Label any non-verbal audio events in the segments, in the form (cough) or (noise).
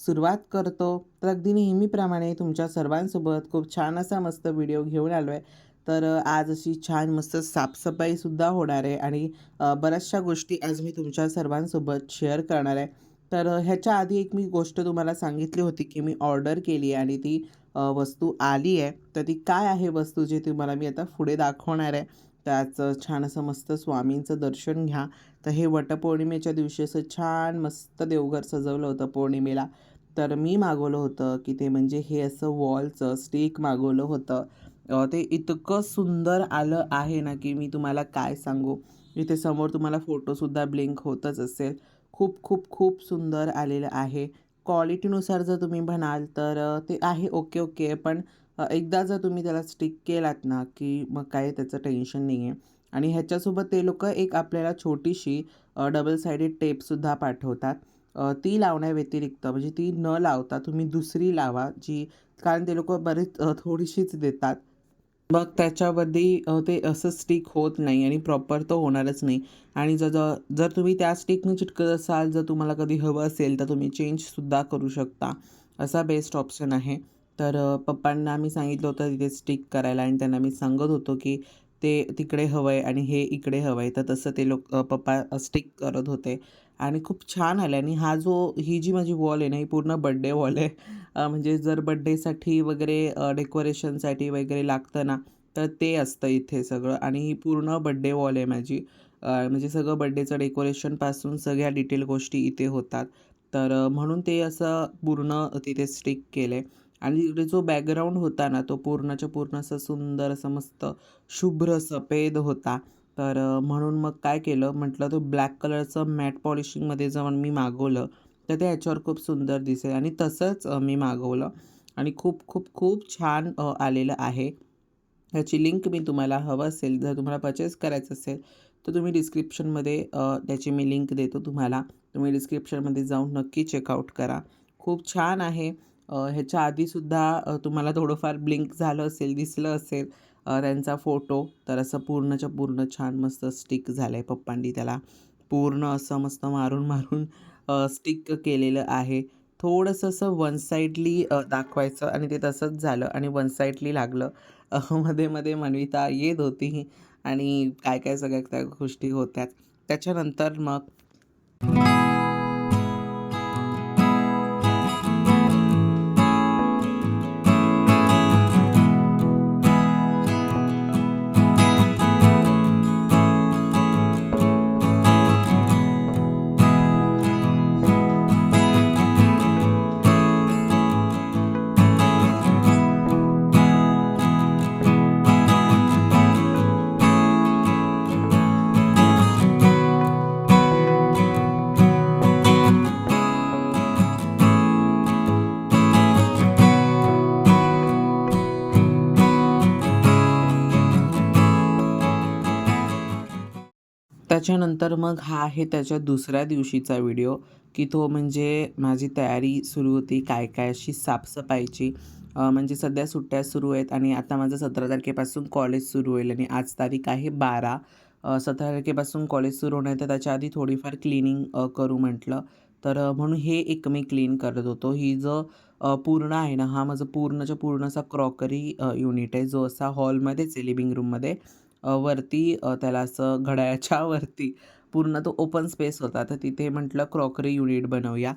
सुरुवात करतो. तर अगदी नेहमीप्रमाणे तुमच्या सर्वांसोबत खूप छान असा मस्त व्हिडिओ घेऊन आलो आहे तर आज अशी छान मस्त साफसफाईसुद्धा होणार आहे आणि बऱ्याचशा गोष्टी आज मी तुमच्या सर्वांसोबत शेअर करणार आहे. तर ह्याच्या आधी एक मी गोष्ट तुम्हाला सांगितली होती की मी ऑर्डर केली आहे आणि ती वस्तू आली आहे. तर ती काय आहे वस्तू जी तुम्हाला मी आता पुढे दाखवणार आहे? त्याचं छान असं मस्त स्वामींचं दर्शन घ्या. तर हे वटपौर्णिमेच्या दिवशी असं छान मस्त देवघर सजवलं होतं पौर्णिमेला. तर मी मागवलं होतं की ते म्हणजे हे असं वॉलचं स्टिक मागवलं होतं. ते इतकं सुंदर आलं आहे ना की मी तुम्हाला काय सांगू? इथे समोर तुम्हाला फोटोसुद्धा ब्लिंक होतच असेल. खूप खूप खूप सुंदर आलेलं आहे. क्वालिटीनुसार जर तुम्ही म्हणाल तर ते आहे ओके ओके. पण एकदा जर तुम्ही त्याला स्टिक केलात ना की मग काय त्याचं टेन्शन नाही आहे. आणि ह्याच्यासोबत ते लोक एक आपल्याला छोटीशी डबल साईडेड टेपसुद्धा पाठवतात. ती लावण्याव्यतिरिक्त म्हणजे ती न लावता तुम्ही दुसरी लावा जी कारण ते लोक बरेच थोडीशीच देतात. मग त्याच्यामध्ये ते असं स्टिक होत नाही आणि प्रॉपर तो होणारच नाही. आणि जर जर तुम्ही त्या स्टिकने चिटकत असाल जर तुम्हाला कधी हवं असेल तर तुम्ही चेंजसुद्धा करू शकता. असा बेस्ट ऑप्शन आहे. तर पप्पांना मी सांगितलं होतं तिथे स्टिक करायला आणि त्यांना मी सांगत होतो की ते तिकडे हवं आहे आणि हे इकडे हवं आहे तर तसं ते लोक पप्पा स्टिक करत होते. आणि खूप छान आलं आणि हा जो ही जी माझी वॉल आहे ना ही पूर्ण बड्डे वॉल आहे. म्हणजे जर बड्डेसाठी वगैरे डेकोरेशनसाठी वगैरे लागतं ना तर ते असतं इथे सगळं. आणि ही पूर्ण बड्डे वॉल आहे माझी. म्हणजे सगळं बड्डेचं डेकोरेशनपासून सगळ्या डिटेल गोष्टी इथे होतात. तर म्हणून ते असं पूर्ण तिथे स्टिक केलं आहे आणि तिकडे जो बॅकग्राऊंड होता ना तो पूर्णच्या पूर्ण असं सुंदर असं मस्त शुभ्र सफेद होता. तर म्हणून मग काय केलं? म्हटलं तो ब्लॅक कलरचं मॅट पॉलिशिंगमध्ये जेव्हा मी मागवलं. तर ते ह्याच्यावर खूप सुंदर दिसेल आणि तसंच मी मागवलं. आणि खूप खूप खूप छान आलेलं आहे. ह्याची लिंक मी तुम्हाला हवं असेल जर तुम्हाला परचेस करायचं असेल तर तुम्ही डिस्क्रिप्शनमध्ये त्याची मी लिंक देतो तुम्हाला. तुम्ही डिस्क्रिप्शनमध्ये जाऊन नक्की चेकआउट करा. खूप छान आहे. ह्याच्या आधीसुद्धा तुम्हाला थोडंफार ब्लिंक झालं असेल दिसलं असेल त्यांचा फोटो तर असं पूर्णच्या पूर्ण छान मस्त स्टिक झालं आहे पप्पांनी त्याला. पूर्ण असं मस्त मारून मारून स्टिक केलेलं आहे. थोडंसं असं वन साईडली दाखवायचं आणि ते तसंच झालं आणि वन साईडली लागलं. मध्ये मध्ये मनविता येत होती आणि काय काय सगळ्या त्या गोष्टी होत्या त्याच्यानंतर मग त्याच्यानंतर मग हा आहे त्याच्या दुसऱ्या दिवशीचा व्हिडिओ की तो म्हणजे माझी तयारी सुरू होती काय काय अशी साफसफाईची. म्हणजे सध्या सुट्ट्या सुरू आहेत आणि आता माझं सतरा तारखेपासून कॉलेज सुरू होईल आणि आज तारीख आहे बारा. सतरा तारखेपासून कॉलेज सुरू होणार आहे तर त्याच्या आधी थोडीफार क्लिनिंग करू म्हटलं. तर म्हणून हे एक मी क्लीन करत होतो. ही जो पूर्ण आहे ना हा माझं पूर्णच्या पूर्ण असा क्रॉकरी युनिट आहे जो असा हॉलमध्येच आहे लिव्हिंग रूममध्ये वरती त्याला असं घड्याळाच्या (laughs) वरती पूर्ण तो ओपन स्पेस होता. तर तिथे म्हटलं क्रॉकरी युनिट बनवूया.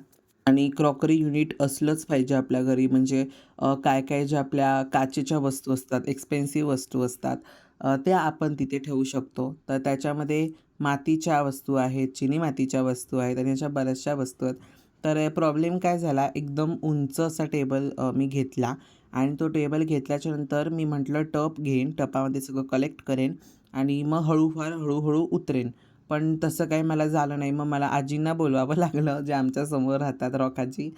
आणि क्रॉकरी युनिट असलंच पाहिजे आपल्या घरी. म्हणजे काय काय ज्या आपल्या काचेच्या वस्तू असतात एक्सपेन्सिव्ह वस्तू असतात त्या आपण तिथे ठेवू शकतो. तर त्याच्यामध्ये मातीच्या वस्तू आहेत चिनी मातीच्या वस्तू आहेत आणि अशा बऱ्याचशा वस्तू आहेत. तर प्रॉब्लेम काय झाला एकदम उंच असा टेबल मी घेतला. आणि तो टेबल घेतल्याच्या नंतर मी म्हटलं टप घेईन टपामध्ये सगळं कलेक्ट करेन आणि मग हळूफार हळूहळू उतरेन. पण तसं काही मला झालं नाही. मग मला आजींना बोलवावं (laughs) लागलं जे आमच्यासमोर राहतात रॉकाजी.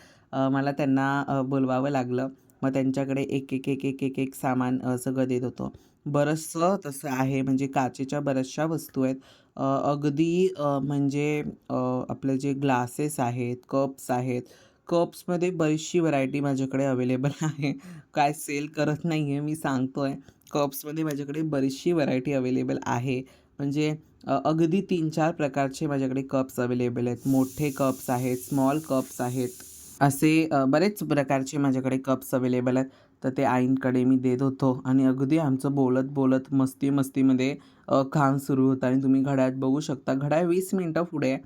मला त्यांना बोलवावं लागलं. मग त्यांच्याकडे एक एक एक एक एक एक सामान सगळं देत होतो. बरंचसं तसं आहे. म्हणजे काचेच्या बऱ्याचशा वस्तू आहेत. अगदी म्हणजे आपले जे ग्लासेस आहेत कप्स आहेत कप्समध्ये बरीचशी व्हरायटी माझ्याकडे अवेलेबल (laughs) आहे. काय सेल करत नाही आहे मी सांगतो आहे कप्समध्ये माझ्याकडे बरीचशी व्हरायटी अवेलेबल आहे. म्हणजे अगदी तीन चार प्रकारचे माझ्याकडे कप्स अवेलेबल आहेत. मोठे कप्स आहेत स्मॉल कप्स आहेत. असे बरेच प्रकारचे माझ्याकडे कप्स अवेलेबल आहेत. तर ते आईंकडे मी देत होतो. आणि अगदी आमचं बोलत बोलत मस्ती मस्तीमध्ये काम सुरू होतं. आणि तुम्ही घड्यात बघू शकता. घड्याळ वीस मिनटं पुढे आहे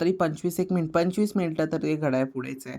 तरी पंचवीस एक मिनिट पंचवीस मिनटं तर ते घड्याळ पुढेच आहे.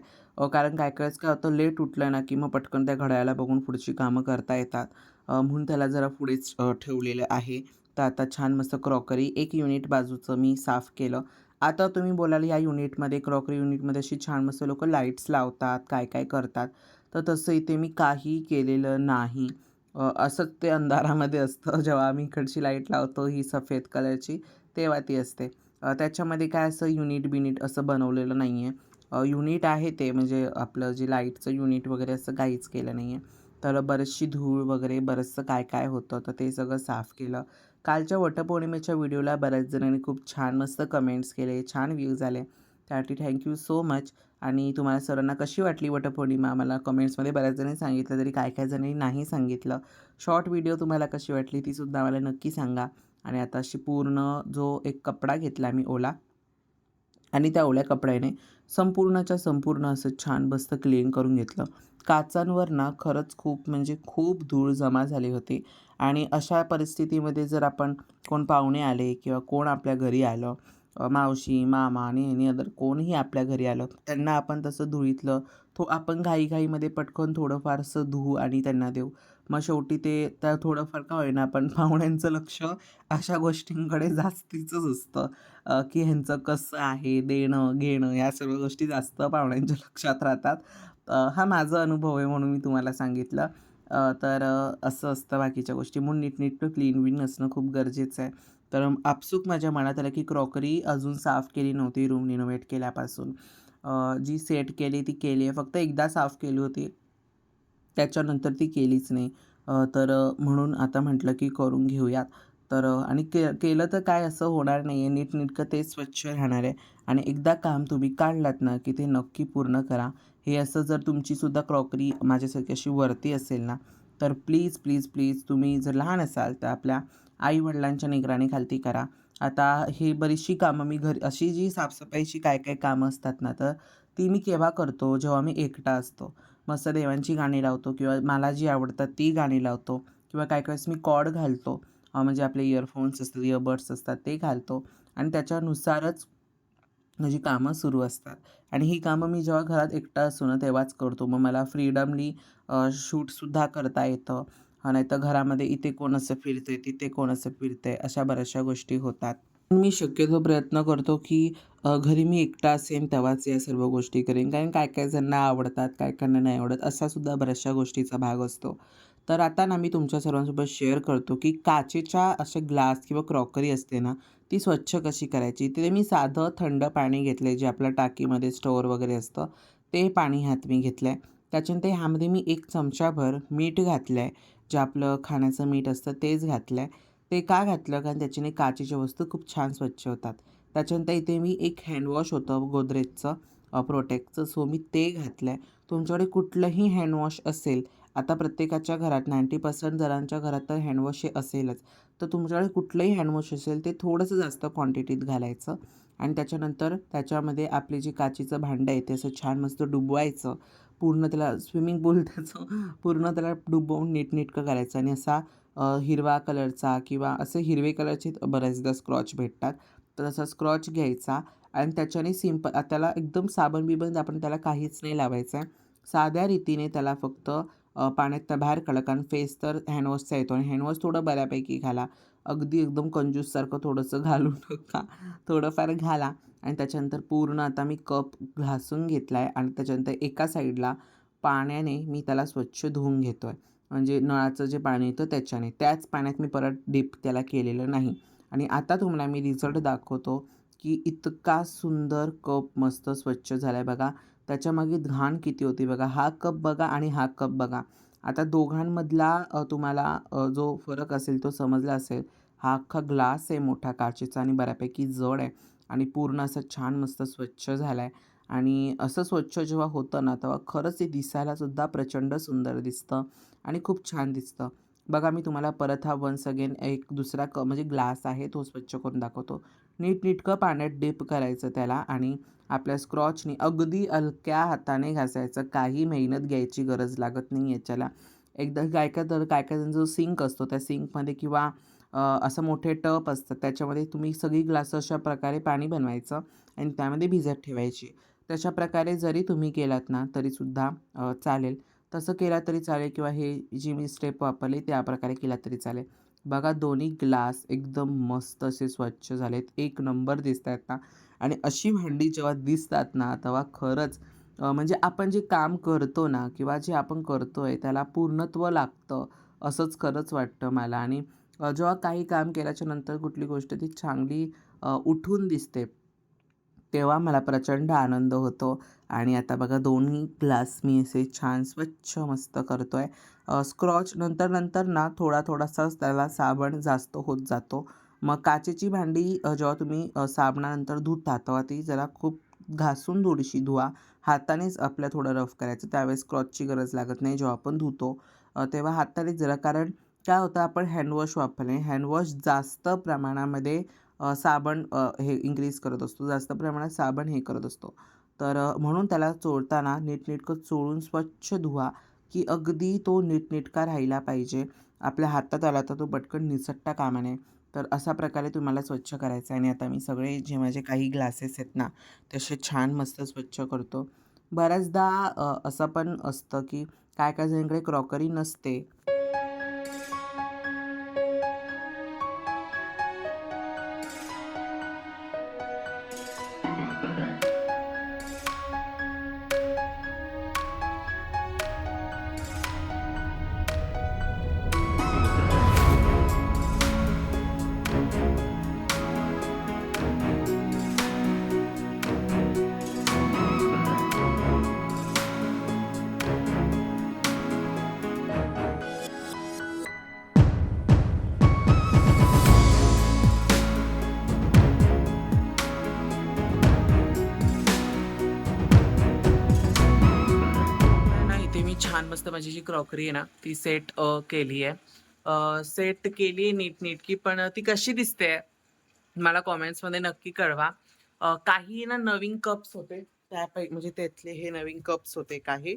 कारण काय काय काय होतं लेट उठलं ना की मग पटकन त्या घड्याळाला बघून पुढची कामं करता येतात. म्हणून त्याला जरा पुढेच ठेवलेलं आहे. तर आता छान मस्त क्रॉकरी एक युनिट बाजूचं मी साफ केलं. आता तुम्ही बोलाल या युनिटमध्ये क्रॉकरी युनिटमध्ये अशी छान मस्त लोक लाईट्स लावतात काय काय करतात. तर तसं इथे मी काही केलेलं नाही. असंच ते अंधारामध्ये असतं. जेव्हा आम्ही इकडची लाइट लावतो ही सफेद कलरची तेव्हा ती असते. त्याच्यामध्ये काय असं युनिट बिनिट असं बनवलेलं नाही आहे युनिट आहे ते म्हणजे आपलं जे लाईटचं युनिट वगैरे असं काहीच केलं नाही आहे तर बरीचशी धूळ वगैरे बरंचसं काय काय होतं तर ते सगळं साफ केलं. कालच्या वटपौर्णिमेच्या व्हिडिओला बऱ्याच जणांनी खूप छान मस्त कमेंट्स केले छान व्ह्यूज आले त्यासाठी थँक्यू सो मच आणि तुम्हाला सर्वांना कशी वाटली वटपौर्णिमा? मला कमेंट्समध्ये बऱ्याच जणांनी सांगितलं तरी काय काय जणांनी नाही सांगितलं. शॉर्ट व्हिडिओ तुम्हाला कशी वाटली ती सुद्धा मला नक्की सांगा. आणि आता अशी पूर्ण जो एक कपडा घेतला मी ओला आणि त्या ओल्या कपड्याने संपूर्णच्या संपूर्ण असं छान बस्त क्लीन करून घेतलं. काचांवर ना खरंच खूप म्हणजे खूप धूळ जमा झाली होती. आणि अशा परिस्थितीमध्ये जर आपण कोण पाहुणे आले किंवा कोण आपल्या घरी आलं मावशी मामा आणि एनी अदर कोणही आपल्या घरी आलं त्यांना आपण तसं धुळीतलं थो आपण घाईघाईमध्ये पटकन थोडंफारसं धुवू आणि त्यांना देऊ. मग शेवटी ते त्या थोडंफार का होईना पण पाहुण्यांचं लक्ष अशा गोष्टींकडे जास्तीचंच असतं. की ह्यांचं कसं आहे देणं घेणं या सर्व गोष्टी जास्त पाहुण्यांच्या लक्षात राहतात. हा माझा अनुभव आहे म्हणून मी तुम्हाला सांगितलं. तर असं असतं बाकीच्या गोष्टी. म्हणून नीटनेटकं क्लीन विन असणं खूप गरजेचं आहे. तर आपसूक माझ्या मनात आलं की क्रॉकरी अजून साफ केली नव्हती रूम रिनोव्हेट केल्यापासून. जी सेट केली ती केली आहे. फक्त एकदा साफ केली होती. त्याच्यानंतर ती केलीच नाही. तर म्हणून आता म्हटलं की करून घेऊयात. तर आणि के केलं तर काय असं होणार नाही आहे नीटनेटकं ते स्वच्छ राहणार आहे. आणि एकदा काम तुम्ही काढलात ना की ते नक्की पूर्ण करा. हे असं जर तुमचीसुद्धा क्रॉकरी माझ्यासारखी अशी वरती असेल ना तर प्लीज प्लीज प्लीज तुम्ही जर लहान असाल तर आपल्या आईवडिलांच्या निगराणीखालती करा. आता ही बरीचशी कामं मी घरी अशी जी साफसफाईची काय काय कामं असतात ना तर ती मी केव्हा करतो? जेव्हा मी एकटा असतो. मस्त देवांची गाणी लावतो किंवा मला जी आवडतात ती गाणी लावतो किंवा काय काय वेळेस मी कॉड घालतो. म्हणजे आपले इयरफोन्स असतात इयरबड्स असतात ते घालतो. आणि त्याच्यानुसारच माझी कामं सुरू असतात. आणि ही कामं मी जेव्हा घरात एकटा असू ना तेव्हाच करतो. मग मला फ्रीडमली शूटसुद्धा करता येतं. नाहीतर घरामध्ये इथे कोण असं फिरतंय तिथे कोण असं फिरते अशा बऱ्याचशा गोष्टी होतात. मी शक्यतो प्रयत्न करतो की घरी मी एकटा असेन तेव्हाच या सर्व गोष्टी करेन. कारण काय काय जणांना आवडतात काय कायांना नाही आवडत असा सुद्धा बऱ्याचशा गोष्टीचा भाग असतो. तर आता ना मी तुमच्या सर्वांसोबत शेअर करतो की काचेच्या असे ग्लास किंवा क्रॉकरी असते ना ती स्वच्छ कशी करायची? तिथे मी साधं थंड पाणी घेतलं आहे जे आपल्या टाकीमध्ये स्टोअर वगैरे असतं ते पाणी ह्यात मी घेतलं आहे त्याच्यानंतर ह्यामध्ये मी एक चमचाभर मीठ घातलं आहे जे आपलं खाण्याचं मीठ असतं तेच घातलं आहे ते का घातलं? कारण त्याच्याने काचेच्या वस्तू खूप छान स्वच्छ होतात. त्याच्यानंतर इथे मी एक हँडवॉश होतं गोदरेजचं प्रोटेक्टचं सो मी ते घातलं आहे तुमच्याकडे कुठलंही हँडवॉश असेल आता प्रत्येकाच्या घरात नाईंटी पर्सेंट जणांच्या घरात तर हँडवॉश हे असेलच. तर तुमच्याकडे कुठलंही हँडवॉश असेल ते थोडंसं जास्त क्वांटिटीत घालायचं. आणि त्याच्यानंतर त्याच्यामध्ये आपली जी काचेचं भांडं आहे ते असं छान मस्त डुबवायचं. पूर्ण त्याला स्विमिंग पूल त्याचं पूर्ण त्याला डुबवून नीटनेटकं करायचं आणि असा हिरवा कलरचा किंवा असे हिरवे कलरचे बऱ्याचदा स्क्रॉच भेटतात. तर असा स्क्रॉच घ्यायचा आणि त्याच्याने सिंपल त्याला एकदम साबण बिबन आपण त्याला काहीच नाही लावायचं आहे. साध्या रीतीने त्याला फक्त पाण्यात बाहेर काढा कारण फेस तर हँडवॉशचा येतो आणि हँडवॉश थोडं बऱ्यापैकी घाला. अगदी एकदम कंजूससारखं थोडंसं घालू (laughs) नका. थोडंफार घाला. आणि त्याच्यानंतर पूर्ण आता मी कप घासून घेतला आहे आणि त्याच्यानंतर एका साईडला पाण्याने मी त्याला स्वच्छ धुवून घेतो आहे म्हणजे नळाचं जे पाणी येतं त्याच्याने. त्याच पाण्यात मी परत डीप त्याला केलेलं नाही. आणि आता तुम्हाला मी रिझल्ट दाखवतो की इतका सुंदर कप मस्त स्वच्छ झाला आहे बघा. त्याच्यामागे घाण किती होती बघा. हा कप बघा आणि हा कप बघा. आता दोघांमधला तुम्हाला जो फरक असेल तो समजला असेल हा अख्खा ग्लास आहे मोठा काचेचा आणि बऱ्यापैकी जड आहे आणि पूर्ण असं छान मस्त स्वच्छ झाला आहे आणि असं स्वच्छ जेव्हा होतं ना तेव्हा खरंच ते दिसायलासुद्धा प्रचंड सुंदर दिसतं आणि खूप छान दिसतं. बघा मी तुम्हाला परत हा वन्स अगेन एक दुसरा क म्हणजे ग्लास आहे तो स्वच्छ करून दाखवतो. नीटनीटकं पाण्यात डिप करायचं त्याला आणि आपल्या स्क्रॉचनी अगदी हलक्या हाताने घासायचं. काही मेहनत घ्यायची गरज लागत नाही याच्याला. एकदा काय काय तर काय काय जो सिंक असतो त्या सिंकमध्ये किंवा असं मोठे टप असतात त्याच्यामध्ये तुम्ही सगळी ग्लास अशा प्रकारे पाणी बनवायचं आणि त्यामध्ये भिजत ठेवायची. तशा प्रकारे जरी तुम्ही केलात ना तरीसुद्धा चालेल. तसं केला तरी चालेल किंवा हे जी मी स्टेप वापरली त्या प्रकारे केला तरी चालेल. बघा दोन्ही ग्लास एकदम मस्त असे स्वच्छ झालेत. एक नंबर दिसत आहेत ना. आणि अशी भांडी जेव्हा दिसतात ना तेव्हा खरंच म्हणजे आपण जे काम करतो ना किंवा जे आपण करतो आहे त्याला पूर्णत्व लागतं असंच खरंच वाटतं मला. आणि जेव्हा काही काम केल्याच्यानंतर कुठली गोष्ट ती चांगली उठून दिसते. तेव्हा मला प्रचंड आनंद होतो. आणि आता बघा दोन्ही ग्लास मी असे छान स्वच्छ मस्त करतो आहे स्क्रॉच नंतर नंतर ना थोडा थोडासाच त्याला साबण जास्त होत जातो. मग काचेची भांडी जेव्हा तुम्ही साबणानंतर धुता तेव्हा ती जरा खूप घासून थोडीशी धुवा. हातानेच आपल्या थोडं रफ करायचं. त्यावेळेस स्क्रॉचची गरज लागत नाही जेव्हा आपण धुतो. तेव्हा हातानेच जरा कारण काय होतं आपण हँडवॉश वापरले. हँडवॉश जास्त प्रमाणामध्ये साबण हे इन्क्रीज करत असतो. जास्त प्रमाणात साबण हे करत असतो. तर म्हणून त्याला चोळताना नीटनेटकं चोळून स्वच्छ धुवा की अगदी तो नीटनेटका राहिला पाहिजे. आपल्या हातात आला तर तो पटकन निसटता कामा नये. तर अशा प्रकारे तुम्हाला स्वच्छ करायचं आहे. आणि आता मी सगळे जे माझे काही ग्लासेस आहेत ना तसे छान मस्त स्वच्छ करतो. बऱ्याचदा असं पण असतं की काय काय जणांकडे क्रॉकरी नसते छान मस्त माझी जी क्रॉकरी आहे ना ती सेट केली आहे. सेट केली नीटनीटकी पण ती कशी दिसते मला कॉमेंट्समध्ये नक्की कळवा. काही ना नवीन कप्स होते त्यापैकी म्हणजे त्यातले हे नवीन कप्स होते काही.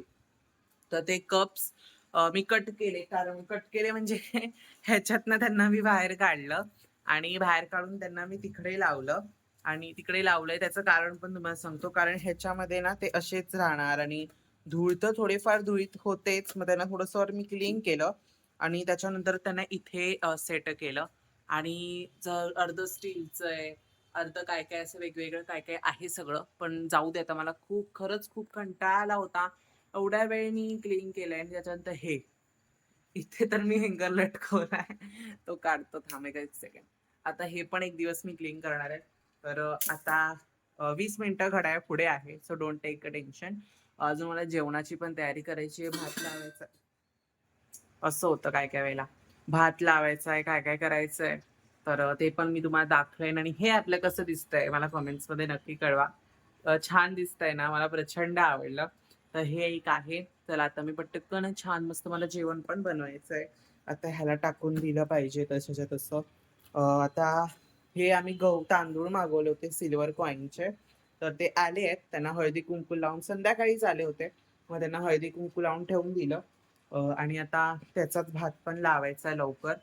तर ते कप्स मी कट केले कारण कट केले म्हणजे (laughs) ह्याच्यातनं त्यांना मी बाहेर काढलं आणि बाहेर काढून त्यांना मी तिकडे लावलं. आणि तिकडे लावलंय त्याचं कारण पण तुम्हाला सांगतो कारण ह्याच्यामध्ये ना ते असेच राहणार आणि धूळ तर थोडेफार धुळीत होतेच मग त्यांना थोडंसं मी क्लीन केलं आणि त्याच्यानंतर त्यांना इथे सेट केलं. आणि जर अर्ध स्टीलचं आहे अर्ध काय काय असं वेगवेगळं काय काय आहे सगळं पण जाऊ दे आता मला खूप खरंच खूप कंटाळा आला होता. एवढ्या वेळ मी क्लीन केलंय आणि त्याच्यानंतर हे इथे तर मी हँगर लटकवलाय. तो काढतो थांब एक सेकंड आता हे पण एक दिवस मी क्लीन करणार आहे. तर आता वीस मिनिटं घड्याळ पुढे आहे so don't take a tension अजून मला जेवणाची पण तयारी करायची आहे भात लावायचा असं होतं काय काय वेळेला. भात लावायचा आहे काय काय करायचं आहे. तर ते पण मी तुम्हाला दाखवेन आणि हे आपलं कसं दिसतंय मला कमेंट्समध्ये नक्की कळवा. छान दिसतंय ना मला प्रचंड आवडलं. तर हे एक आहे. चला आता मी पटकन छान मस्त मला जेवण पण बनवायचं आहे. आता ह्याला टाकून दिलं पाहिजे तशाच्या तसं. आता हे आम्ही गहू तांदूळ मागवले होते सिल्वर कॉईनचे तर ते आले आहेत. त्यांना हळदी कुंकू लावून संध्याकाळीच आले होते. मग त्यांना हळदी कुंकू लावून ठेवून दिलं. आणि आता त्याचाच भात पण लावायचा आहे लवकर.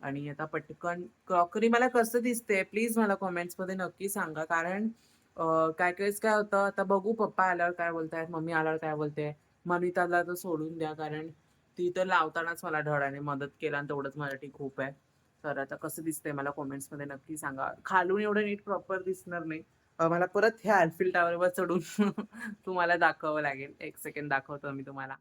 आणि आता पटकन क्रॉकरी मला कसं दिसते प्लीज मला कॉमेंट्समध्ये नक्की सांगा. कारण काय काहीच काय होतं आता बघू पप्पा आल्यावर काय बोलतायत मम्मी आल्यावर काय बोलते. मनिताला तर सोडून द्या कारण ती तर लावतानाच मला धडाने मदत केला आणि तेवढंच मराठी खूप आहे. तर आता कसं दिसतंय मला कॉमेंट्समध्ये नक्की सांगा. खालून एवढं नीट प्रॉपर दिसणार नाही. मला परत ह्या आयफिल टावरवर चढून (laughs) तुम्हाला दाखवावं लागेल. एक सेकंड दाखवतो मी तुम्हाला.